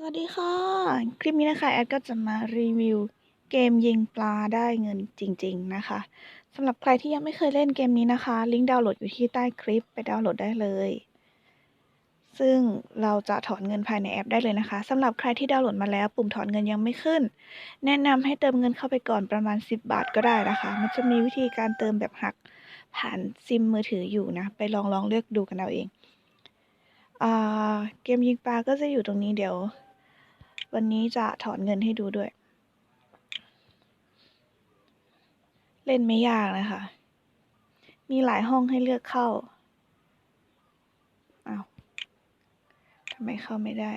สวัสดีค่ะ คลิปนี้นะคะแอดก็จะมารีวิวเกมยิงปลาได้เงินจริง ๆนะคะสำหรับใครที่ยังไม่เคยเล่นเกมนี้นะคะ ลิงก์ดาวน์โหลดอยู่ที่ใต้คลิปไปดาวน์โหลดได้เลย ซึ่งเราจะถอนเงินภายในแอปได้เลยนะคะสำหรับใครที่ดาวน์โหลดมาแล้ว ปุ่มถอนเงินยังไม่ขึ้น แนะนำให้เติมเงินเข้าไปก่อนประมาณ 10 บาทก็ได้นะคะ มันจะมีวิธีการเติมแบบหักผ่านซิมมือถืออยู่นะ ไปลองลองเลือกดูกันเอาเองเกมยิงปลาก็จะอยู่ตรงนี้เดี๋ยว วันนี้จะถอนเงินให้ดูด้วย เล่นไม่ยากนะคะ มีหลายห้องให้เลือกเข้าอา้าวทำไมเข้าไม่ได้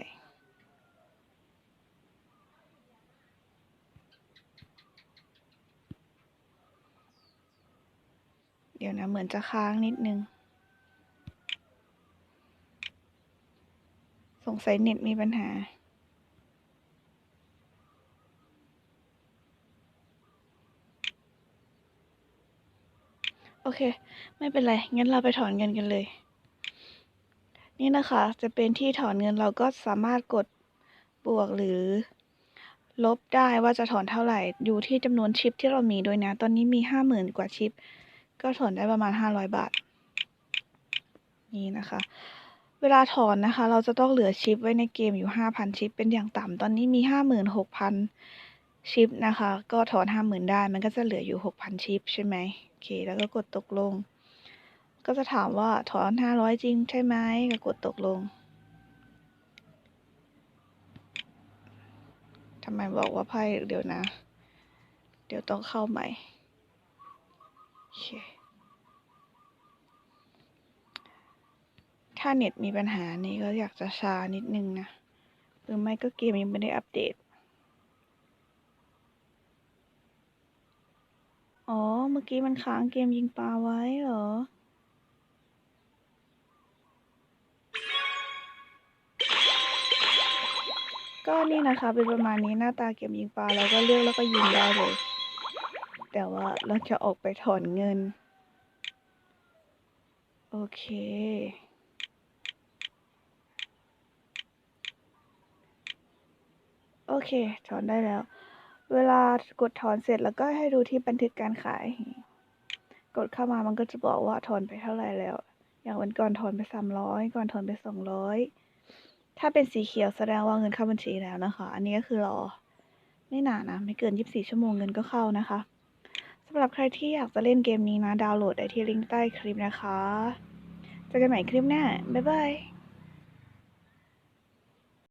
เดี๋ยวนะ เหมือนจะค้างนิดนึง สงสัยเน็ตมีปัญหา โอเค ไม่เป็นไร งั้นเราไปถอนเงินกันเลย นี่นะคะ จะเป็นที่ถอนเงินเราก็สามารถกดบวกหรือ ลบได้ว่าจะถอนเท่าไหร่ อยู่ที่จำนวนชิปที่เรามีด้วยนะ ตอนนี้มีห้าหมื่นกว่าชิป ก็ถอนได้ประมาณห้าร้อยบาท นี่นะคะ เวลาถอนนะคะ เราจะต้องเหลือชิปไว้ในเกมอยู่ห้าพันชิป เป็นอย่างต่ำตอนนี้มีห้าหมื่นหกพัน ชิปนะคะ ก็ถอนห้าหมื่นได้ มันก็จะเหลืออยู่หกพันชิปใช่ไหมโอเค แล้วก็กดตกลง ก็จะถามว่าถอนห้าร้อยจริงใช่ไหมก็กดตกลงทำไมบอกว่าไพ่เดี๋ยวนะ เดี๋ยวต้องเข้าใหม่โอเคถ้าเน็ตมีปัญหานี้ก็อยากจะช้านิดนึงนะ หรือไม่ก็เกมยังไม่ได้อัปเดต อ๋อ เมื่อกี้มันค้างเกมยิงปลาไว้เหรอ ก็นี่นะคะ เป็นประมาณนี้หน้าตาเกมยิงปลาเราก็เลือกแล้วก็ยิงได้เลย แต่ว่าเราจะออกไปถอนเงิน โอเคโอเค ถอนได้แล้ว เวลากดถอนเสร็จแล้วก็ให้ดูที่บันทึกการขาย กดเข้ามามันก็จะบอกว่าถอนไปเท่าไหร่แล้ว อย่างวันก่อนถอนไปสามร้อยก่อนถอนไปสองร้อยถ้าเป็นสีเขียวแสดงว่าเงินเข้าบัญชีแล้วนะคะ อันนี้ก็คือรอไม่นานนะ ไม่เกิน24ชั่วโมงเงินก็เข้านะคะสำหรับใครที่อยากจะเล่นเกมนี้นะ ดาวน์โหลดได้ที่ลิงก์ใต้คลิปนะคะเจอกันใหม่คลิปหน้า บ๊ายบาย